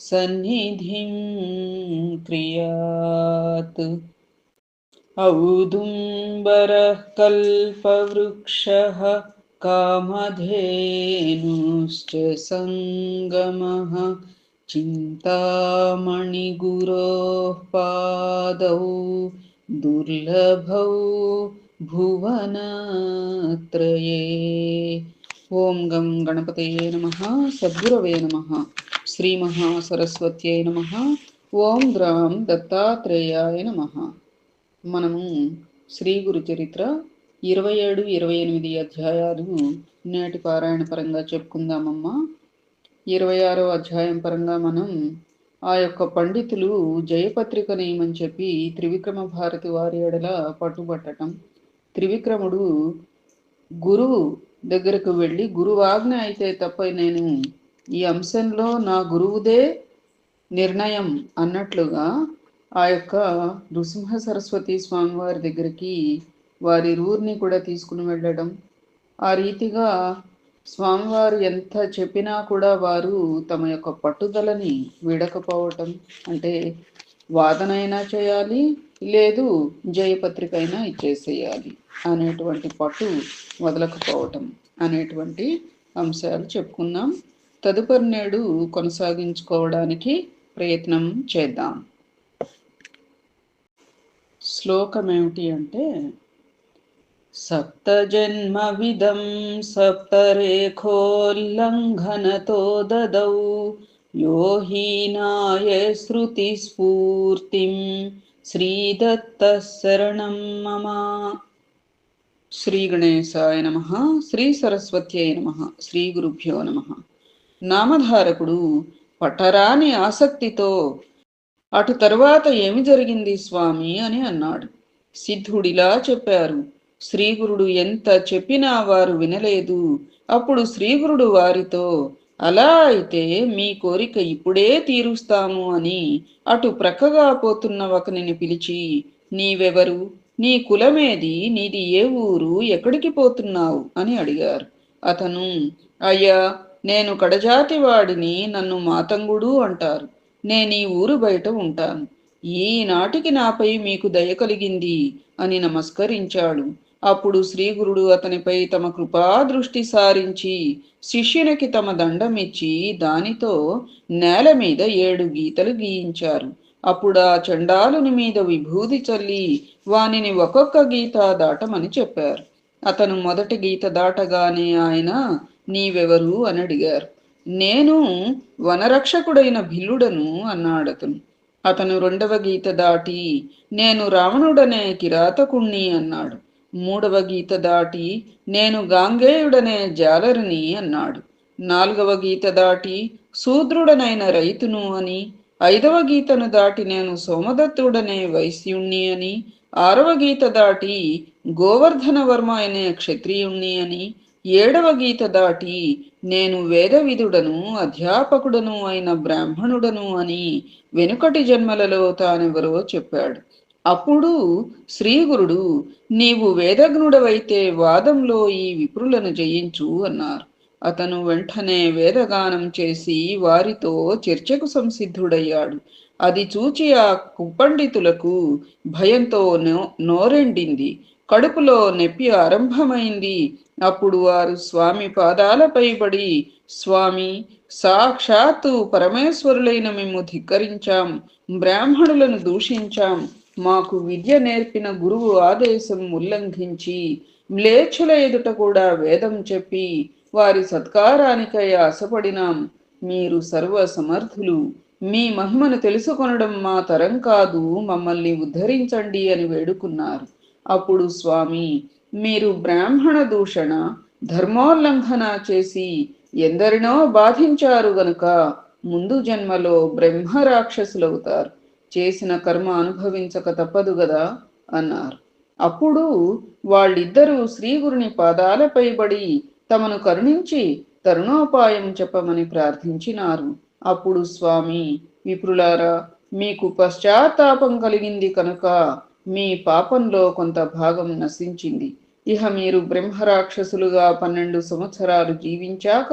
सन्निधिं क्रियात्। औदुम्बरः कल्पवृक्षः कामधेनुश्च सङ्गमः चिन्तामणिगुरोः पादौ दुर्लभौ भुवनत्रये। ॐ गं गणपतये नमः सद्गुरवे नमः। నమ శ్రీమహాసరస్వత్యై నమ. ఓం ద్రాం దత్తాత్రేయాయ నమ. మనము శ్రీ గురు చరిత్ర ఇరవై ఏడు ఇరవై ఎనిమిది అధ్యాయాలు నేటి పారాయణ పరంగా చెప్పుకుందామమ్మా. ఇరవై ఆరో అధ్యాయం పరంగా మనం ఆ యొక్క పండితులు జయపత్రిక నేయమని చెప్పి త్రివిక్రమ భారతి వారి ఎడల పట్టుబట్టడం త్రివిక్రముడు గురువు దగ్గరకు వెళ్ళి గురువాజ్ఞ అయితే తప్ప నేను ఈ అంశంలో నా గురువుదే నిర్ణయం అన్నట్లుగా ఆ యొక్క నృసింహ సరస్వతి స్వామి వారి దగ్గరికి వారి రూర్ని కూడా తీసుకుని వెళ్ళడం ఆ రీతిగా స్వామివారు ఎంత చెప్పినా కూడా వారు తమ యొక్క పట్టుదలని వీడకపోవటం అంటే వాదనైనా చేయాలి లేదు జయపత్రిక అయినా ఇచ్చేసేయాలి అనేటువంటి పట్టు వదలకపోవటం అనేటువంటి అంశాలు చెప్పుకున్నాం. తదుపరి నేడు కొనసాగించుకోవడానికి ప్రయత్నం చేద్దాం శ్లోకం ఏమిటి అంటే సప్తజన్మవిదం సప్తరేఖోల్లంఘనతో దదౌ यो हीनाय श्रुतिस्फूर्तिं श्रीदत्तः शरणं मम శ్రీగణేశాయ నమ శ్రీ సరస్వత్యై నమ శ్రీ గురుభ్యో నమ నామధారకుడు పట్టరాని ఆసక్తితో అటు తరువాత ఏమి జరిగింది స్వామి? అని అన్నాడు. సిద్ధుడిలా చెప్పారు శ్రీగురుడు ఎంత చెప్పినా వారు వినలేదు. అప్పుడు శ్రీగురుడు వారితో అలా అయితే మీ కోరిక ఇప్పుడే తీరుస్తాము అని అటు ప్రక్కగా పోతున్న ఒకనిని పిలిచి నీవెవరు? నీ కులమేది? నీది ఏ ఊరు? ఎక్కడికి పోతున్నావు? అని అడిగారు. అతను అయ్యా నేను కడజాతి వాడిని నన్ను మాతంగుడు అంటారు. నేను ఈ ఊరు బయట ఉంటాను. ఈనాటికి నాపై మీకు దయ కలిగింది అని నమస్కరించాడు. అప్పుడు శ్రీగురుడు అతనిపై తమ కృపా దృష్టి సారించి శిష్యునికి తమ దండమిచ్చి దానితో నేల మీద ఏడు గీతలు గీయించారు. అప్పుడు ఆ చండాలుని మీద విభూది చల్లి వానిని ఒక్కొక్క గీత దాటమని చెప్పారు. అతను మొదటి గీత దాటగానే ఆయన నీవెవరు? అని అడిగారు. నేను వనరక్షకుడైన భిల్లుడను అన్నాడతను. అతను రెండవ గీత దాటి నేను రావణుడనే కిరాతకుణ్ణి అన్నాడు. మూడవ గీత దాటి నేను గాంగేయుడనే జాలరిని అన్నాడు. నాలుగవ గీత దాటి శూద్రుడనైన రైతును అని ఐదవ గీతను దాటి నేను సోమదత్తుడనే వైశ్యుణ్ణి అని ఆరవ గీత దాటి గోవర్ధన వర్మ అనే క్షత్రియుణ్ణి అని ఏడవ గీత దాటి నేను వేదవిధుడను అధ్యాపకుడను అయిన బ్రాహ్మణుడను అని వెనుకటి జన్మలలో తానెవరో చెప్పాడు. అప్పుడు శ్రీగురుడు నీవు వేదజ్ఞుడవైతే వాదంలో ఈ విప్రులను జయించు అన్నారు. అతను వెంటనే వేదగానం చేసి వారితో చర్చకు సంసిద్ధుడయ్యాడు. అది చూచి ఆ కుపండితులకు భయంతో నో నోరెండింది. కడుపులో నొప్పి ఆరంభమైంది. అప్పుడు వారు స్వామి పాదాలపై పడి స్వామి సాక్షాత్తు పరమేశ్వరులైన మేము ధిక్కరించాం బ్రాహ్మణులను దూషించాం మాకు విద్య నేర్పిన గురువు ఆదేశం ఉల్లంఘించి మ్లేచ్చుల ఎదుట కూడా వేదం చెప్పి వారి సత్కారానికై ఆశపడినాం. మీరు సర్వ సమర్థులు మీ మహిమను తెలుసుకొనడం మా తరం కాదు మమ్మల్ని ఉద్ధరించండి అని వేడుకున్నారు. అప్పుడు స్వామి మీరు బ్రాహ్మణ దూషణ ధర్మోల్లంఘన చేసి ఎందరినో బాధించారు గనుక ముందు జన్మలో బ్రహ్మ రాక్షసులవుతారు చేసిన కర్మ అనుభవించక తప్పదు గదా? అన్నారు. అప్పుడు వాళ్ళిద్దరూ శ్రీగురుని పాదాలపై బడి తమను కరుణించి తరుణోపాయం చెప్పమని ప్రార్థించినారు. అప్పుడు స్వామి విప్రులారా మీకు పశ్చాత్తాపం కలిగింది కనుక మీ పాపంలో కొంత భాగం నశించింది. ఇహ మీరు బ్రహ్మరాక్షసులుగా పన్నెండు సంవత్సరాలు జీవించాక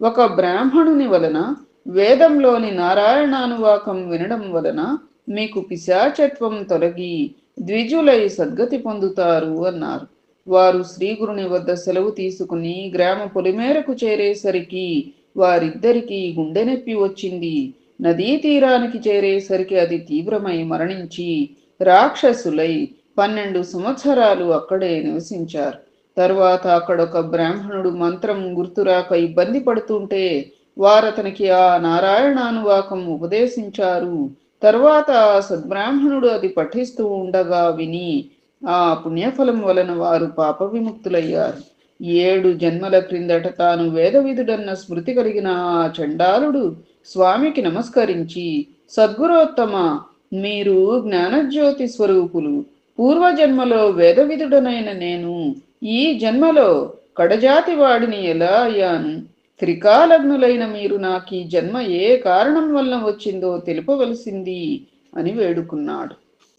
ఒక బ్రాహ్మణుని వలన వేదంలోని నారాయణానువాకం వినడం వలన మీకు పిశాచత్వం తొలగి ద్విజులై సద్గతి పొందుతారు అన్నారు. వారు శ్రీగురుని వద్ద సెలవు తీసుకుని గ్రామ పొలిమేరకు చేరేసరికి వారిద్దరికీ గుండె నొప్పి వచ్చింది. నదీ తీరానికి చేరేసరికి అది తీవ్రమై మరణించి రాక్షసులై పన్నెండు సంవత్సరాలు అక్కడే నివసించారు. తర్వాత అక్కడొక బ్రాహ్మణుడు మంత్రం గుర్తురాక ఇబ్బంది పడుతుంటే వారతనికి ఆ నారాయణానువాకం ఉపదేశించారు. తర్వాత సద్బ్రాహ్మణుడు అది పఠిస్తూ ఉండగా విని ఆ పుణ్యఫలం వలన వారు పాప విముక్తులయ్యారు. ఏడు జన్మల క్రిందట తాను వేదవిధుడన్న స్మృతి కలిగిన ఆ చండాలుడు స్వామికి నమస్కరించి సద్గురోత్తమ మీరు జ్ఞానజ్యోతి స్వరూపులు పూర్వజన్మలో వేదవిధుడనైన నేను ఈ జన్మలో కడజాతి వాడిని ఎలా అయ్యాను? త్రికాలగ్నులైన మీరు నాకు ఈ జన్మ ఏ కారణం వల్ల వచ్చిందో తెలుపవలసింది అని వేడుకున్నాడు.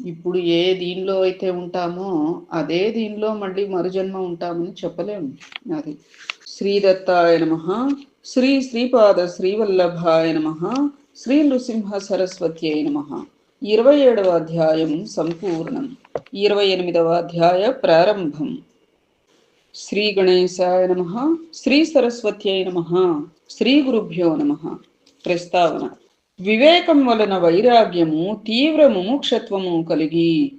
ఇప్పుడు ఏ దీనిలో అయితే ఉంటామో అదే దీనిలో మళ్ళీ మరుజన్మ ఉంటామని చెప్పలేము. అది శ్రీదత్తాయ నమ శ్రీ శ్రీపాద శ్రీవల్లభాయ నమ శ్రీ నృసింహ సరస్వత్యై నమ. ఇరవై ఏడవ అధ్యాయం సంపూర్ణం. ఇరవై ఎనిమిదవ అధ్యాయ ప్రారంభం. శ్రీ గణేశాయ నమ శ్రీ సరస్వత్యై నమ శ్రీ గురుభ్యో నమ. ప్రస్తావన. వివేకం వలన వైరాగ్యము తీవ్ర ముముక్షత్వము కలిగి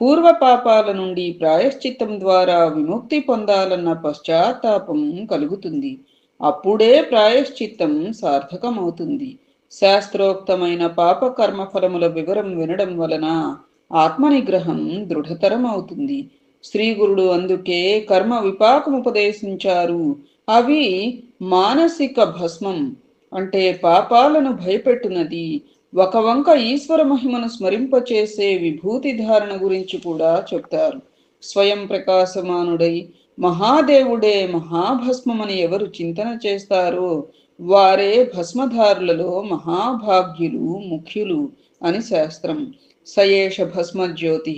పూర్వ పాపాల నుండి ప్రాయశ్చిత్తం ద్వారా విముక్తి పొందాలన్న పశ్చాత్తాపం కలుగుతుంది. అప్పుడే ప్రాయశ్చిత్తం సార్థకమవుతుంది. శాస్త్రోక్తమైన పాప కర్మఫలముల వివరం వినడం వలన ఆత్మనిగ్రహం దృఢతరం అవుతుంది శ్రీ గురుడు అందుకే కర్మ విపాకం ఉపదేశించారు. అవి మానసిక భస్మం అంటే పాపాలను భయపెట్టునది. ఒక వంక ఈశ్వర మహిమను స్మరింపచేసే విభూతి ధారణ గురించి కూడా చెప్తారు. స్వయం ప్రకాశమానుడై మహాదేవుడే మహాభస్మమని ఎవరు చింతన చేస్తారో వారే భస్మధారులలో మహాభాగ్యులు ముఖ్యులు అని శాస్త్రం. సయేష భస్మజ్యోతి।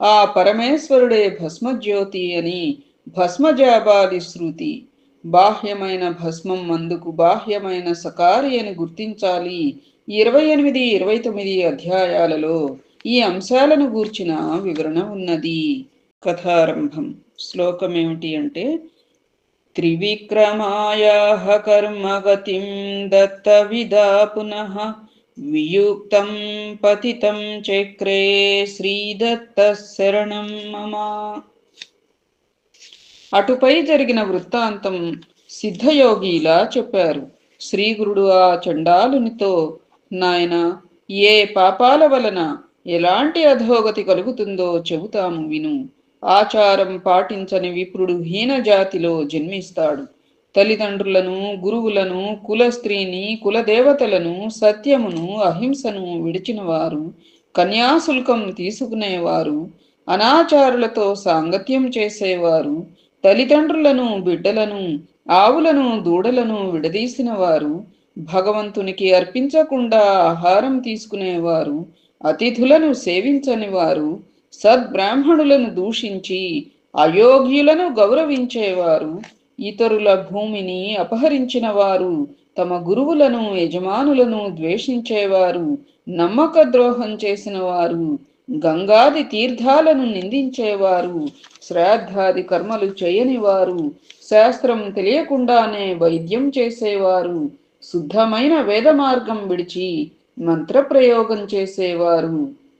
ఆ పరమేశ్వరుడే భస్మజ్యోతి అని భస్మజాబాలి శృతి। బాహ్యమైన భస్మం అందుకు బాహ్యమైన సకారి అని గుర్తించాలి ఇరవై ఎనిమిది ఇరవై తొమ్మిది అధ్యాయాలలో ఈ అంశాలను గూర్చిన వివరణ ఉన్నది। కథారంభం శ్లోకం ఏమిటి అంటే త్రివిక్రమాయా కర్మగతిం దత్తవిదా పునః వియుక్తం పతితం చక్రే శ్రీదత్త శరణం మమ అటుపై జరిగిన వృత్తాంతం సిద్ధయోగి ఇలా చెప్పారు. శ్రీగురుడు ఆ చండాలునితో నాయన ఏ పాపాల వలన ఎలాంటి అధోగతి కలుగుతుందో చెబుతాము విను. ఆచారం పాటించని విప్రుడు హీన జాతిలో జన్మిస్తాడు. తల్లిదండ్రులను గురువులను కుల స్త్రీని కులదేవతలను సత్యమును అహింసను విడిచినవారు కన్యాశుల్కం తీసుకునేవారు అనాచారులతో సాంగత్యం చేసేవారు తల్లిదండ్రులను బిడ్డలను ఆవులను దూడలను విడదీసిన వారు భగవంతునికి అర్పించకుండా ఆహారం తీసుకునేవారు అతిథులను సేవించని వారు సద్బ్రాహ్మణులను దూషించి అయోగ్యులను గౌరవించేవారు ఇతరుల భూమిని అపహరించిన వారు తమ గురువులను యజమానులను ద్వేషించేవారు నమ్మక ద్రోహం చేసిన వారు గంగాది తీర్థాలను నిందించేవారు శ్రాద్ధాది కర్మలు చేయని వారు శాస్త్రం తెలియకుండానే వైద్యం చేసేవారు శుద్ధమైన వేద మార్గం విడిచి మంత్రప్రయోగం చేసేవారు.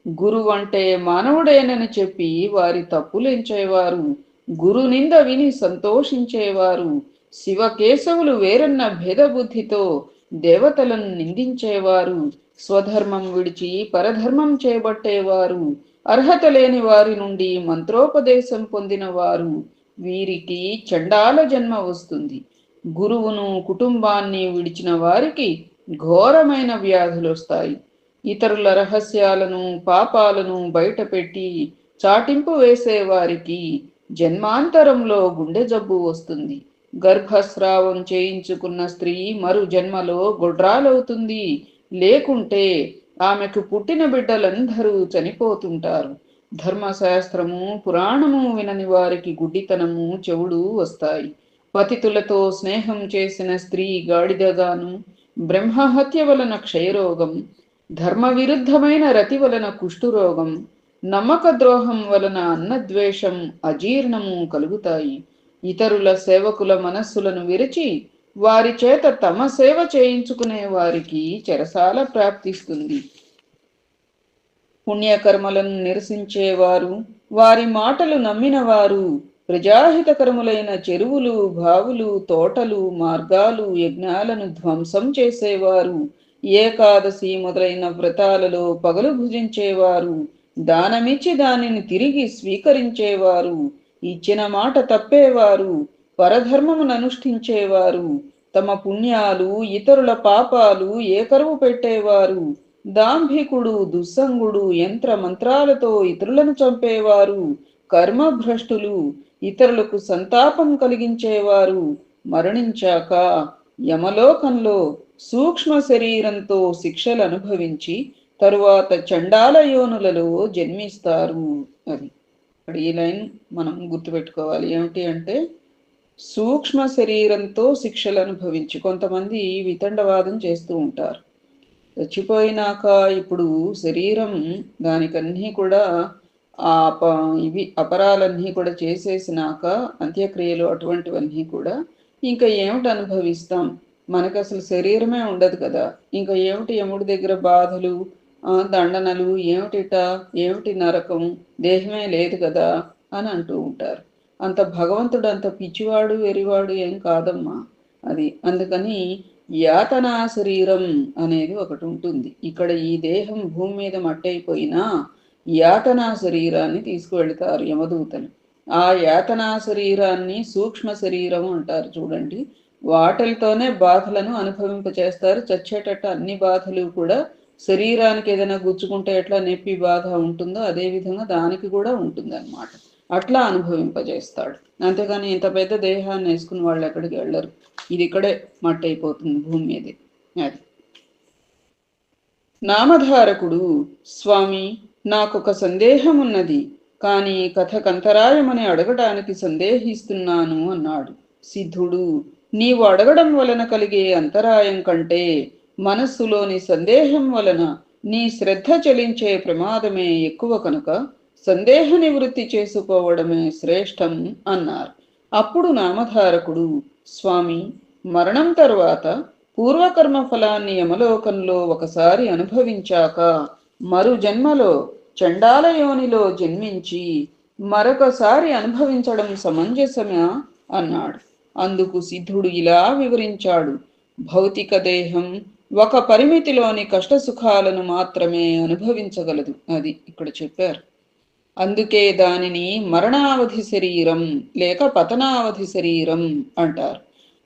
గురువంటే మానవుడేనని చెప్పి వారి తప్పులెంచేవారు. గురు నింద విని సంతోషించేవారు. శివకేశవులు వేరన్న భేదబుద్ధితో దేవతలను నిందించేవారు. స్వధర్మం విడిచి పరధర్మం చేపట్టేవారు. అర్హత లేని వారి నుండి మంత్రోపదేశం పొందిన వారు వీరికి చండాల జన్మ వస్తుంది. గురువును కుటుంబాన్ని విడిచిన వారికి ఘోరమైన వ్యాధులు వస్తాయి. ఇతరుల రహస్యాలను పాపాలను బయటపెట్టి చాటింపు వేసే వారికి జన్మాంతరంలో గుండె జబ్బు వస్తుంది. గర్భస్రావం చేయించుకున్న స్త్రీ మరు జన్మలో గొడ్రాలవుతుంది లేకుంటే ఆమెకు పుట్టిన బిడ్డలందరూ చనిపోతుంటారు. ధర్మశాస్త్రము పురాణము వినని వారికి గుడ్డితనము చెవుడు వస్తాయి. పతితులతో స్నేహం చేసిన స్త్రీ గాడిదగాను బ్రహ్మహత్య వలన క్షయరోగం ధర్మ విరుద్ధమైన రతి వలన కుష్ఠురోగం నమ్మక ద్రోహం వలన అన్నద్వేషం అజీర్ణము కలుగుతాయి. ఇతరుల సేవకుల మనస్సులను విరిచి వారి చేత తమ సేవ చేయించుకునే వారికి చెరసాల ప్రాప్తిస్తుంది. పుణ్యకర్మలను నిరసించేవారు వారి మాటలు నమ్మినవారు ప్రజాహితకరములైన చెరువులు బావులు తోటలు మార్గాలు యజ్ఞాలను ధ్వంసం చేసేవారు ఏకాదశి మొదలైన వ్రతాలలో పగలు భుజించేవారు దానమిచ్చి దానిని తిరిగి స్వీకరించేవారు. ఇచ్చిన మాట తప్పేవారు. పరధర్మమును అనుష్ఠించేవారు. తమ పుణ్యాలు ఇతరుల పాపాలు ఏకరువు పెట్టేవారు? దాంభికుడు దుస్సంగుడు యంత్ర మంత్రాలతో ఇతరులను చంపేవారు. కర్మభ్రష్టులు ఇతరులకు సంతాపం కలిగించేవారు. మరణించాక యమలోకంలో సూక్ష్మ శరీరంతో శిక్షలు అనుభవించి తరువాత చండాల యోనులలో జన్మిస్తారు అది ఇక్కడ ఈ లైన్ మనం గుర్తుపెట్టుకోవాలి. ఏమిటి అంటే సూక్ష్మ శరీరంతో శిక్షలు అనుభవించి కొంతమంది వితండవాదం చేస్తూ ఉంటారు. చచ్చిపోయినాక ఇప్పుడు శరీరం దానికన్నీ కూడా ఆ అప ఇవి అపరాలన్నీ కూడా చేసేసినాక అంత్యక్రియలు అటువంటివన్నీ కూడా ఇంకా ఏమిటి అనుభవిస్తాం? మనకు అసలు శరీరమే ఉండదు కదా. ఇంకా ఏమిటి యముడి దగ్గర బాధలు? దండనలు ఏమిటిట ఏమిటి నరకం? దేహమే లేదు కదా? అని అంటూ ఉంటారు. అంత భగవంతుడు అంత పిచ్చివాడు వెరివాడు ఏం కాదమ్మా అది. అందుకని యాతనా శరీరం అనేది ఒకటి ఉంటుంది. ఇక్కడ ఈ దేహం భూమి మీద మట్టయిపోయినా యాతనా శరీరాన్ని తీసుకువెళ్తారు యమదూతలు. ఆ యాతనా శరీరాన్ని సూక్ష్మ శరీరం అంటారు చూడండి. వాటిలతోనే బాధలను అనుభవింపచేస్తారు. చచ్చేటట్టు అన్ని బాధలు కూడా శరీరానికి ఏదైనా గుచ్చుకుంటే ఎట్లా నొప్పి బాగా ఉంటుందో అదే విధంగా దానికి కూడా ఉంటుంది అనమాట అట్లా అనుభవింపజేస్తాడు. అంతేగాని ఇంత పెద్ద దేహాన్ని వేసుకుని వాళ్ళు ఎక్కడికి వెళ్ళరు. ఇది ఇక్కడే మట్టి అయిపోతుంది భూమి మీదే. అది. నామధారకుడు స్వామి నాకొక సందేహం ఉన్నది. కానీ కథకంతరాయమని అడగడానికి సందేహిస్తున్నాను అన్నాడు. సిద్ధుడు నీవు అడగడం వలన కలిగే అంతరాయం కంటే మనస్సులోని సందేహం వలన నీ శ్రద్ధ చలించే ప్రమాదమే ఎక్కువ కనుక సందేహ నివృత్తి చేసుకోవడమే శ్రేష్టం అన్నారు. అప్పుడు నామధారకుడు స్వామి మరణం తరువాత పూర్వకర్మ ఫలాన్ని యమలోకంలో ఒకసారి అనుభవించాక మరు జన్మలో చండాలయోనిలో జన్మించి మరొకసారి అనుభవించడం సమంజసమా? అన్నాడు. అందుకు సిద్ధుడు ఇలా వివరించాడు. భౌతిక దేహం ఒక పరిమితిలోని కష్ట సుఖాలను మాత్రమే అనుభవించగలదు అది ఇక్కడ చెప్పారు. అందుకే దానిని మరణావధి శరీరం లేక పతనావధి శరీరం అంటారు.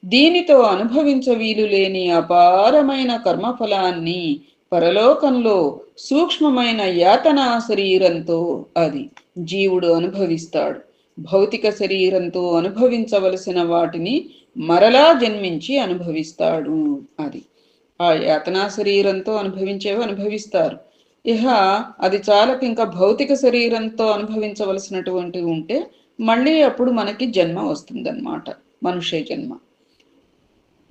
దీనితో అనుభవించ వీలు లేని అపారమైన కర్మఫలాన్ని పరలోకంలో సూక్ష్మమైన యాతనా శరీరంతో అది జీవుడు అనుభవిస్తాడు. భౌతిక శరీరంతో అనుభవించవలసిన వాటిని మరలా జన్మించి అనుభవిస్తాడు అది. ఆ యాతనా శరీరంతో అనుభవించేవి అనుభవిస్తారు. ఇహ అది చాలక ఇంకా భౌతిక శరీరంతో అనుభవించవలసినటువంటివి ఉంటే మళ్ళీ అప్పుడు మనకి జన్మ వస్తుందన్నమాట మనుష్య జన్మ.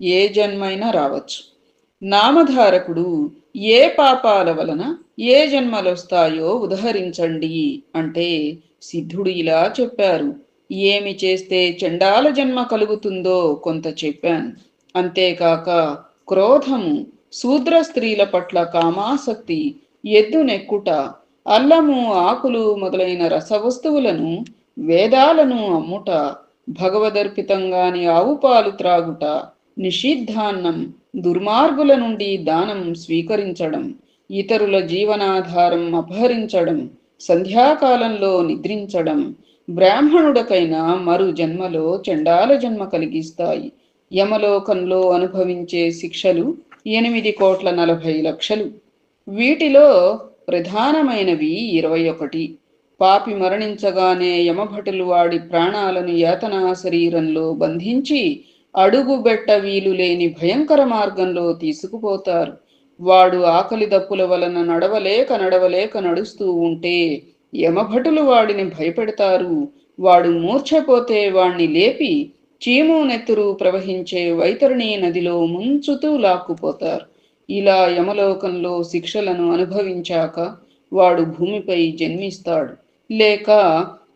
ఏ జన్మ అయినా రావచ్చు. నామధారకుడు ఏ పాపాల వలన ఏ జన్మలు వస్తాయో ఉదహరించండి అంటే సిద్ధుడు ఇలా చెప్పారు. ఏమి చేస్తే చండాల జన్మ కలుగుతుందో కొంత చెప్పాను. అంతేకాక క్రోధము శూద్ర స్త్రీల పట్ల కామాసక్తి ఎద్దు నెక్కుట అల్లము ఆకులు మొదలైన రసవస్తువులను వేదాలను అమ్ముట భగవదర్పితంగాని ఆవుపాలు త్రాగుట నిషిద్ధాన్నం దుర్మార్గుల నుండి దానం స్వీకరించడం ఇతరుల జీవనాధారం అపహరించడం సంధ్యాకాలంలో నిద్రించడం బ్రాహ్మణుడకైన మరు జన్మలో చండాల జన్మ కలిగిస్తాయి. యమలోకంలో అనుభవించే శిక్షలు ఎనిమిది కోట్ల నలభై లక్షలు. వీటిలో ప్రధానమైనవి ఇరవై ఒకటి. పాపి మరణించగానే యమభటులు వాడి ప్రాణాలను యాతనా శరీరంలో బంధించి అడుగుబెట్ట వీలు లేని భయంకర మార్గంలో తీసుకుపోతారు. వాడు ఆకలి దప్పుల వలన నడవలేక నడవలేక నడుస్తూ ఉంటే యమభటులు వాడిని భయపెడతారు. వాడు మూర్ఛపోతే వాణ్ణి లేపి చీము నెత్తురు ప్రవహించే వైతరణి నదిలో ముంచుతూ లాక్కుపోతారు. ఇలా యమలోకంలో శిక్షలను అనుభవించాక వాడు భూమిపై జన్మిస్తాడు. లేక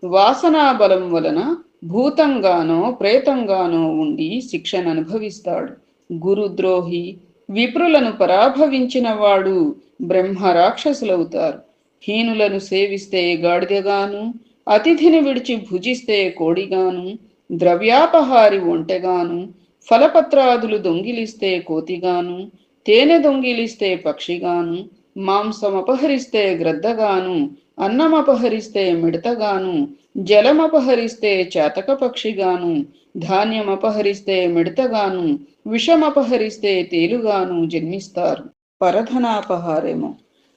వాసనా బలం వలన భూతంగానో ప్రేతంగానో ఉండి శిక్షను అనుభవిస్తాడు. గురుద్రోహి విప్రులను పరాభవించిన వాడు బ్రహ్మ రాక్షసులవుతారు హీనులను సేవిస్తే గాడిదగాను అతిథిని విడిచి భుజిస్తే కోడిగాను ద్రవ్యాపహారి ఒంటెగాను ఫలపత్రాదులు దొంగిలిస్తే కోతిగాను తేనె దొంగిలిస్తే పక్షిగాను మాంసం అపహరిస్తే గ్రద్దగాను అన్నం అపహరిస్తే మిడతగాను జలం అపహరిస్తే చేతక పక్షిగాను ధాన్యం అపహరిస్తే మిడతగాను విషం అపహరిస్తే తేలుగాను జన్మిస్తారు. పరధనాపహారేమో.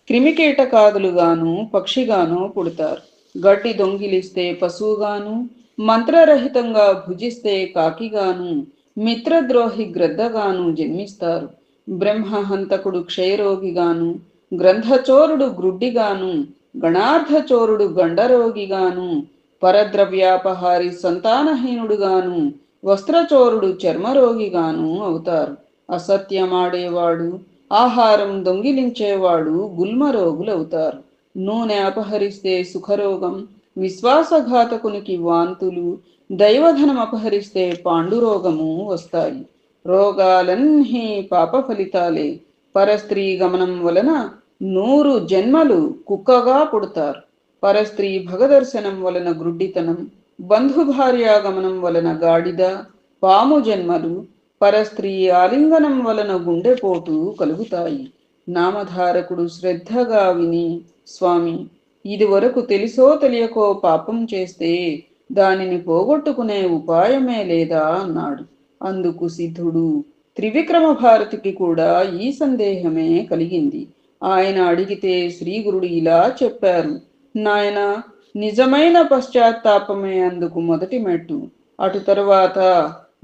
క్రిమికీటకాదులుగాను పక్షిగాను పుడతారు. గడ్డి దొంగిలిస్తే పశువుగాను మంత్రరహితంగా భుజిస్తే కాకిగాను మిత్రద్రోహి గ్రద్దగాను జన్మిస్తారు. బ్రహ్మహంతకుడు క్షయరోగిగాను గ్రంథచోరుడు గ్రుడ్డిగాను గణార్థచోరుడు గండరోగిగాను పరద్రవ్యాపహారి సంతానహీనుడుగాను వస్త్రచోరుడు చర్మరోగిగాను అవుతారు. అసత్యమాడేవాడు ఆహారం దొంగిలించేవాడు గుల్మరోగులవుతారు. నూనె అపహరిస్తే సుఖరోగం విశ్వాసఘాతకునికి వాంతులు దైవధనం అపహరిస్తే పాండురోగము వస్తాయి. రోగాలన్నీ పాప ఫలితాలే. పరస్త్రీ గమనం వలన నూరు జన్మలు కుక్కగా పుడతారు. పరస్త్రీ భగదర్శనం వలన గ్రుడ్డితనం బంధుభార్యాగమనం వలన గాడిద పాము జన్మలు పరస్త్రీ ఆలింగనం వలన గుండెపోటు కలుగుతాయి. నామధారకుడు శ్రద్ధగా విని స్వామి ఇది వరకు తెలుసో తెలియకో పాపం చేస్తే దానిని పోగొట్టుకునే ఉపాయమే లేదా అన్నాడు. అందుకు సిద్ధుడు త్రివిక్రమ భారతికి కూడా ఈ సందేహమే కలిగింది. ఆయన అడిగితే శ్రీగురుడు ఇలా చెప్పారు. నాయన నిజమైన పశ్చాత్తాపమే అందుకు మొదటి మెట్టు. అటు తరువాత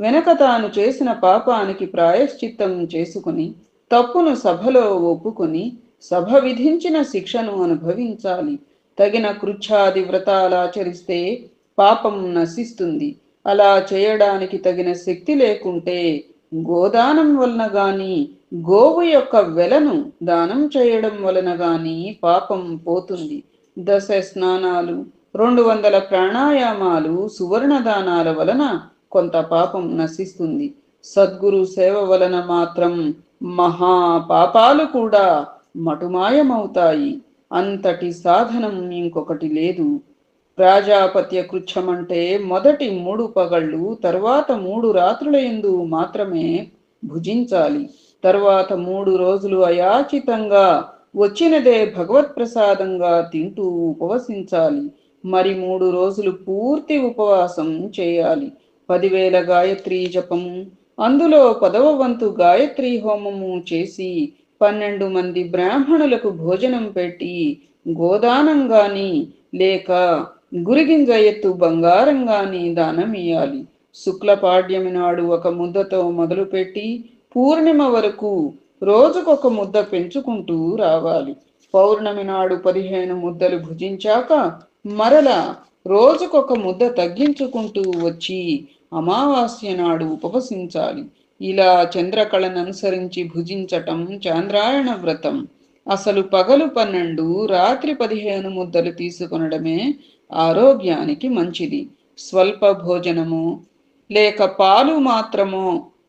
వెనక తాను చేసిన పాపానికి ప్రాయశ్చిత్తం చేసుకుని తప్పును సభలో ఒప్పుకొని సభ విధించిన శిక్షను అనుభవించాలి. తగిన కృచ్ఛాది వ్రతాలాచరిస్తే పాపం నశిస్తుంది. అలా చేయడానికి తగిన శక్తి లేకుంటే గోదానం వలన గాని గోవు యొక్క వెలను దానం చేయడం వలన గాని పాపం పోతుంది. దశ స్నానాలు రెండు వందల ప్రాణాయామాలు సువర్ణ దానాల వలన కొంత పాపం నశిస్తుంది. సద్గురు సేవ వలన మాత్రం మహా పాపాలు కూడా మటుమాయమవుతాయి. అంతటి సాధనం ఇంకొకటి లేదు. ప్రాజాపత్య కృచ్ఛమంటే మొదటి మూడు పగళ్ళు తర్వాత మూడు రాత్రుల ఎందు మాత్రమే భుజించాలి. తర్వాత మూడు రోజులు అయాచితంగా వచ్చినదే భగవత్ ప్రసాదంగా తింటూ ఉపవసించాలి. మరి మూడు రోజులు పూర్తి ఉపవాసం చేయాలి. పదివేల గాయత్రీ జపము అందులో పదవ వంతు గాయత్రీ హోమము చేసి పన్నెండు మంది బ్రాహ్మణులకు భోజనం పెట్టి గోదానం గాని లేక గురిగింజ ఎత్తు బంగారం గాని దానం ఇయ్యాలి. శుక్ల నాడు ఒక ముద్దతో మొదలుపెట్టి పూర్ణిమ వరకు రోజుకొక ముద్ద పెంచుకుంటూ రావాలి. పౌర్ణమి నాడు పదిహేను ముద్దలు భుజించాక మరల రోజుకొక ముద్ద తగ్గించుకుంటూ వచ్చి అమావాస్య నాడు ఉపవసించాలి. ఇలా చంద్రకళను అనుసరించి భుజించటం చాంద్రాయణ వ్రతం అసలు పగలు పన్నెండు రాత్రి పదిహేను ముద్దలు తీసుకొనడమే ఆరోగ్యానికి మంచిది. స్వల్ప భోజనము లేక పాలు మాత్రమో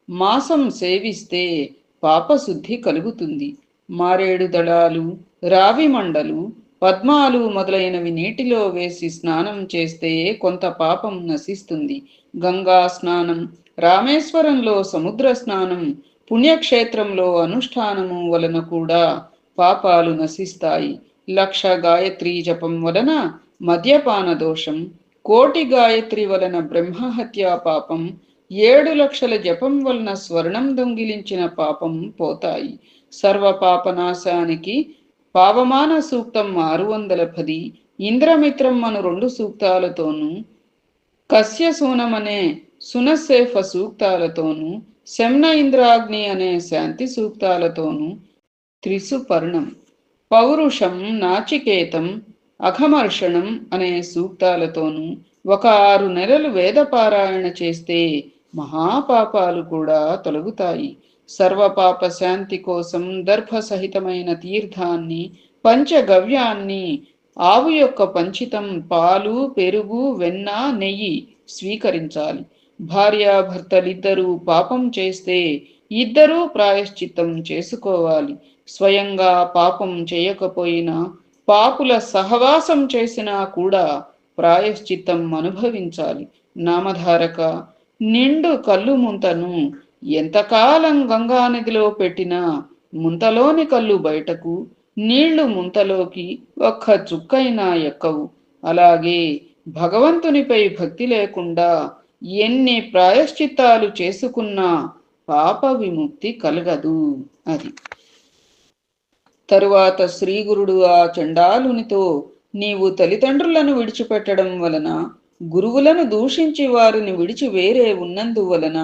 మాసం సేవిస్తే పాపశుద్ధి కలుగుతుంది. మారేడు దళాలు రావి మండలు పద్మాలు మొదలైనవి నీటిలో వేసి స్నానం చేస్తే కొంత పాపం నశిస్తుంది. గంగా స్నానం రామేశ్వరంలో సముద్ర స్నానం పుణ్యక్షేత్రంలో అనుష్ఠానము వలన కూడా పాపాలు నశిస్తాయి. లక్ష గాయత్రి జపం వలన మద్యపాన దోషం కోటి గాయత్రి వలన బ్రహ్మహత్యా పాపం ఏడు లక్షల జపం వలన స్వర్ణం దొంగిలించిన పాపం పోతాయి. సర్వ పాపనాశానికి పావమాన సూక్తం ఆరు వందల పది ఇంద్రమిత్రం అను రెండు సూక్తాలతోనూ కస్యసూనం సునసేఫ సూక్తాలతోనూ శమ్న ఇంద్రాగ్ని అనే శాంతి సూక్తాలతోనూ త్రిసుపర్ణం పౌరుషం నాచికేతం అఘమర్షణం అనే సూక్తాలతోనూ ఒక ఆరు నెలలు వేదపారాయణ చేస్తే మహాపాపాలు కూడా తొలగుతాయి. సర్వపాప శాంతి కోసం దర్భ సహితమైన తీర్థాన్ని పంచగవ్యాన్ని ఆవు యొక్క పంచితం పాలు పెరుగు వెన్న నెయ్యి స్వీకరించాలి. భార్యాభర్తలిద్దరూ పాపం చేస్తే ఇద్దరూ ప్రాయశ్చిత్తం చేసుకోవాలి. స్వయంగా పాపం చేయకపోయినా పాపుల సహవాసం చేసినా కూడా ప్రాయశ్చిత్తం అనుభవించాలి. నామధారక నిండు కళ్ళు ముంతను ఎంతకాలం గంగా నదిలో పెట్టినా ముంతలోని కళ్ళు బయటకు నీళ్ళు ముంతలోకి ఒక్క చుక్కైనా ఎక్కవు. అలాగే భగవంతునిపై భక్తి లేకుండా ఎన్ని ప్రాయశ్చిత్తాలు చేసుకున్నా పాప విముక్తి కలగదు అది. తరువాత శ్రీగురుడు ఆ చండాలునితో నీవు తల్లిదండ్రులను విడిచిపెట్టడం వలన గురువులను దూషించి వారిని విడిచి వేరే ఉన్నందువలన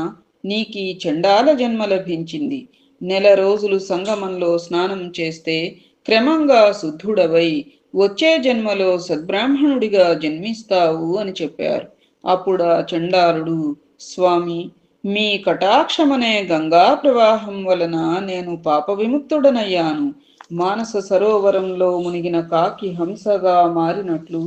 నీకీ చండాల జన్మ లభించింది. నెల రోజులు సంగమంలో స్నానం చేస్తే క్రమంగా శుద్ధుడవై వచ్చే జన్మలో సద్బ్రాహ్మణుడిగా జన్మిస్తావు అని చెప్పారు. అప్పుడు ఆ స్వామి మీ కటాక్షమనే గంగా ప్రవాహం వలన నేను పాప విముక్తుడనయ్యాను. మానస సరోవరంలో మునిగిన కాకి హంసగా మారినట్లు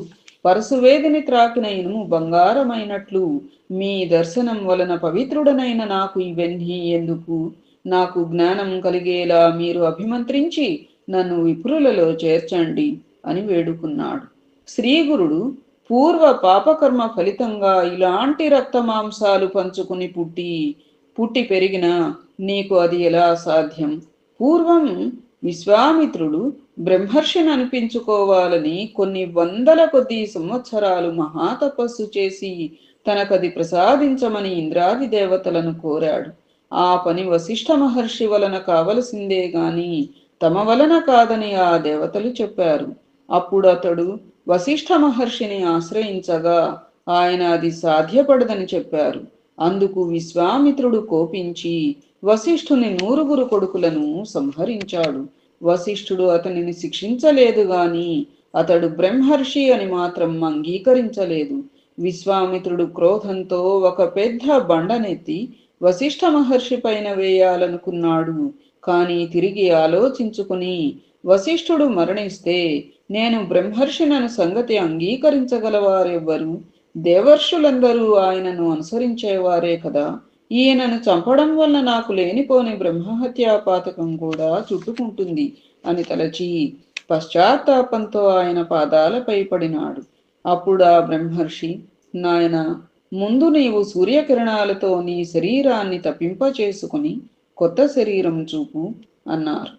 పరశువేదిని త్రాకిన ఇనుము బంగారమైనట్లు మీ దర్శనం వలన పవిత్రుడనైన నాకు ఇవన్నీ ఎందుకు? నాకు జ్ఞానం కలిగేలా మీరు అభిమంత్రించి నన్ను విప్రులలో చేర్చండి అని వేడుకున్నాడు. శ్రీగురుడు పూర్వ పాపకర్మ ఫలితంగా ఇలాంటి రక్త మాంసాలు పంచుకుని పుట్టి పుట్టి పెరిగిన నీకు అది ఎలా సాధ్యం? పూర్వం విశ్వామిత్రుడు బ్రహ్మర్షిని అనిపించుకోవాలని కొన్ని వందల కొద్ది సంవత్సరాలు మహాతపస్సు చేసి తనకది ప్రసాదించమని ఇంద్రాది దేవతలను కోరాడు. ఆ పని వశిష్ఠ మహర్షి వలన కావలసిందే గాని తమ వలన కాదని ఆ దేవతలు చెప్పారు. అప్పుడు అతడు వశిష్ఠ మహర్షిని ఆశ్రయించగా ఆయన అది సాధ్యపడదని చెప్పారు. అందుకు విశ్వామిత్రుడు కోపించి వశిష్ఠుని నూరుగురు కొడుకులను సంహరించాడు. వశిష్ఠుడు అతనిని శిక్షించలేదు గాని అతడు బ్రహ్మర్షి అని మాత్రం అంగీకరించలేదు. విశ్వామిత్రుడు క్రోధంతో ఒక పెద్ద బండనెత్తి వశిష్ఠ మహర్షి పైన వేయాలనుకున్నాడు. కానీ తిరిగి ఆలోచించుకుని వశిష్ఠుడు మరణిస్తే నేను బ్రహ్మర్షులను సంగతి అంగీకరించగలవారెవ్వరు? దేవర్షులందరూ ఆయనను అనుసరించేవారే కదా. ఈయనను చంపడం వల్ల నాకు లేనిపోని బ్రహ్మహత్యా పాతకం కూడా చుట్టుకుంటుంది అని తలచి పశ్చాత్తాపంతో ఆయన పాదాలపై పడినాడు. అప్పుడు ఆ బ్రహ్మర్షి నాయన ముందు నీవు సూర్యకిరణాలతో నీ శరీరాన్ని తప్పింపచేసుకుని కొత్త శరీరం చూపు అన్నారు.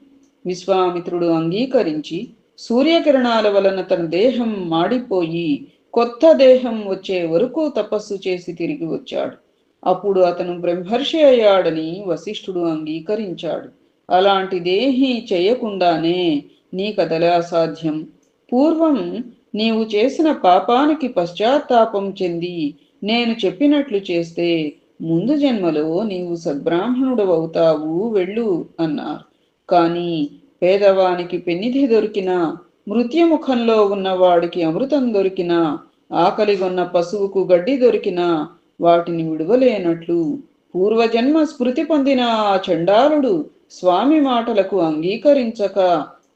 విశ్వామిత్రుడు అంగీకరించి సూర్యకిరణాల వలన తన దేహం మాడిపోయి కొత్త దేహం వచ్చే వరకు తపస్సు చేసి తిరిగి వచ్చాడు. అప్పుడు అతను బ్రహ్మర్షి అయ్యాడని వశిష్ఠుడు అంగీకరించాడు. అలాంటి దేహి చేయకుండానే నీకదలా సాధ్యం పూర్వం నీవు చేసిన పాపానికి పశ్చాత్తాపం చెంది నేను చెప్పినట్లు చేస్తే ముందు జన్మలో నీవు సద్బ్రాహ్మణుడవవుతావు వెళ్ళు అన్నారు. కానీ పేదవానికి పెన్నిధి దొరికినా మృత్యుముఖంలో ఉన్నవాడికి అమృతం దొరికినా ఆకలిగొన్న పశువుకు గడ్డి దొరికినా వాటిని విడవలేనట్లు పూర్వజన్మ స్మృతి పొందిన ఆ చండాలుడు స్వామి మాటలకు అంగీకరించక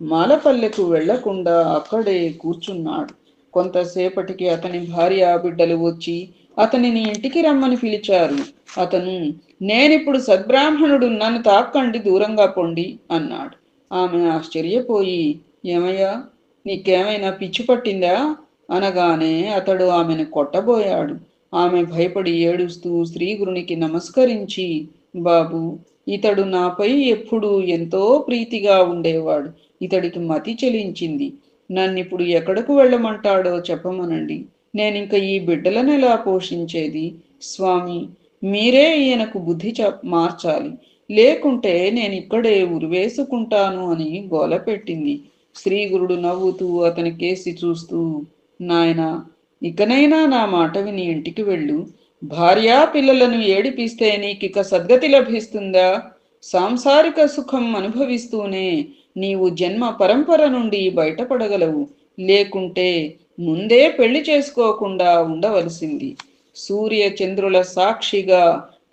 మాలపల్లెకు వెళ్ళకుండా అక్కడే కూర్చున్నాడు. కొంతసేపటికి అతని భార్య బిడ్డలు వచ్చి అతనిని ఇంటికి రమ్మని పిలిచారు. అతను నేనిప్పుడు సద్బ్రాహ్మణుడు నన్ను తాక్కండి దూరంగా పొండి అన్నాడు. ఆమె ఆశ్చర్యపోయి ఏమయ్యా నీకేమైనా పిచ్చి పట్టిందా? అనగానే అతడు ఆమెను కొట్టబోయాడు. ఆమె భయపడి ఏడుస్తూ శ్రీగురునికి నమస్కరించి బాబు ఇతడు నాపై ఎప్పుడూ ఎంతో ప్రీతిగా ఉండేవాడు. ఇతడికి మతి చెలించింది. నన్నిప్పుడు ఎక్కడకు వెళ్ళమంటాడో చెప్పమనండి. నేనింక ఈ బిడ్డలను ఎలా పోషించేది? స్వామి మీరే ఈయనకు బుద్ధి చెప్ మార్చాలి. లేకుంటే నేను ఇక్కడే ఉరివేసుకుంటాను అని గోలపెట్టింది శ్రీగురుడు నవ్వుతూ అతని కేసి చూస్తూ నాయనా ఇకనైనా నా మాట విని ఇంటికి వెళ్ళు. భార్యా పిల్లలను ఏడిపిస్తే నీకిక సద్గతి లభిస్తుందా? సాంసారిక సుఖం అనుభవిస్తూనే నీవు జన్మ పరంపర నుండి బయటపడగలవు. లేకుంటే ముందే పెళ్ళి చేసుకోకుండా ఉండవలసింది. సూర్య చంద్రుల సాక్షిగా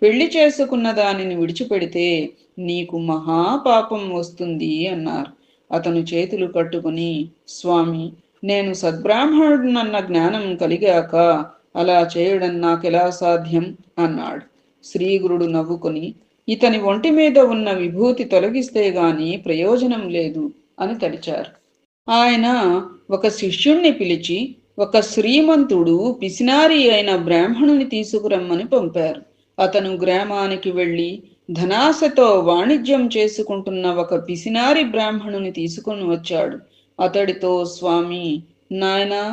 పెళ్ళి చేసుకున్న దానిని విడిచిపెడితే నీకు మహాపాపం వస్తుంది అన్నారు. అతను చేతులు కట్టుకుని స్వామి నేను సద్బ్రాహ్మణుడనన్న జ్ఞానం కలిగాక అలా చేయడం నాకెలా సాధ్యం? అన్నాడు. శ్రీగురుడు నవ్వుకొని ఇతని ఒంటి మీద ఉన్న విభూతి తొలగిస్తే గాని ప్రయోజనం లేదు అని తలిచారు ఆయన ఒక శిష్యుణ్ణి పిలిచి ఒక శ్రీమంతుడు పిసినారి అయిన బ్రాహ్మణుని తీసుకురమ్మని పంపారు. అతను గ్రామానికి వెళ్ళి ధనాశతో వాణిజ్యం చేసుకుంటున్న ఒక పిసినారి బ్రాహ్మణుని తీసుకొని వచ్చాడు. అతడితో స్వామి నాయనా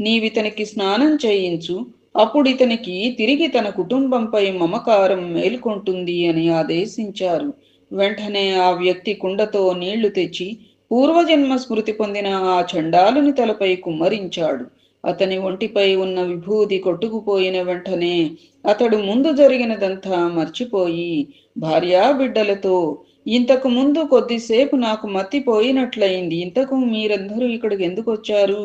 నీవితనికి స్నానం చేయించు. అప్పుడు ఇతనికి తిరిగి తన కుటుంబంపై మమకారం మేలుకొంటుంది అని ఆదేశించారు. వెంటనే ఆ వ్యక్తి కుండతో నీళ్ళు తెచ్చి పూర్వజన్మ స్మృతి పొందిన ఆ చండాలుని తలపై కుమ్మరించాడు. అతని ఒంటిపై ఉన్న విభూది కొట్టుకుపోయిన వెంటనే అతడు ముందు జరిగినదంతా మర్చిపోయి భార్యా బిడ్డలతో ఇంతకు ముందు కొద్దిసేపు నాకు మత్తిపోయినట్లయింది. ఇంతకు మీరందరూ ఇక్కడికి ఎందుకు వచ్చారు?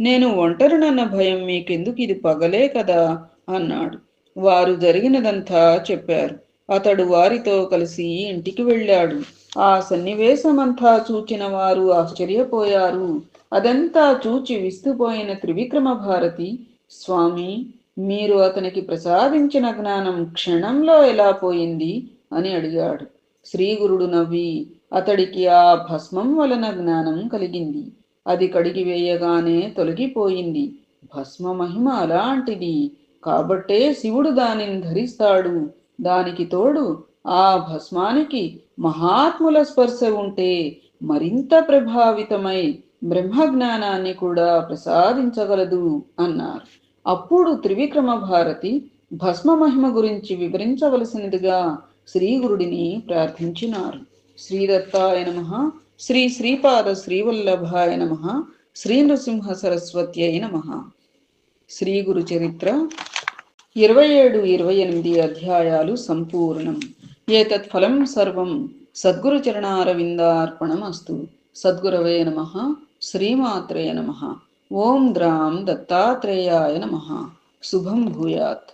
నేను ఒంటరినన్న భయం మీకెందుకు? ఇది పగలే కదా అన్నాడు. వారు జరిగినదంతా చెప్పారు. అతడు వారితో కలిసి ఇంటికి వెళ్ళాడు. ఆ సన్నివేశమంతా చూచిన వారు ఆశ్చర్యపోయారు. అదంతా చూచి విస్తుపోయిన త్రివిక్రమ భారతి స్వామి మీరు అతనికి ప్రసాదించిన జ్ఞానం క్షణంలో ఎలా పోయింది? అని అడిగాడు. శ్రీగురుడు నవ్వి అతడికి ఆ భస్మం వలన జ్ఞానం కలిగింది. అది కడిగి వేయగానే తొలగిపోయింది. భస్మ మహిమ అలాంటిది. కాబట్టే శివుడు దానిని ధరిస్తాడు. దానికి తోడు ఆ భస్మానికి మహాత్ముల స్పర్శ ఉంటే మరింత ప్రభావితమై బ్రహ్మజ్ఞానాన్ని కూడా ప్రసాదించగలదు అన్నారు. అప్పుడు త్రివిక్రమ భారతి భస్మ మహిమ గురించి వివరించవలసినదిగా శ్రీగురుడిని ప్రార్థించినారు. శ్రీదత్తాయ నమ శ్రీ శ్రీపాద శ్రీవల్లభాయ నమ శ్రీ నృసింహ సరస్వత్యై నమ. శ్రీ గురు చరిత్ర ఇరవై ఏడు ఇరవై ఎనిమిది అధ్యాయాలు సంపూర్ణం. ఏతత్ ఫలం సర్వం సద్గురు చరణారవిందార్పణం అస్తు సద్గురవే నమ శ్రీమాత్రేయ నమ. ఓం ద్రాం దత్తాత్రేయాయ నమ. శుభం భూయాత్.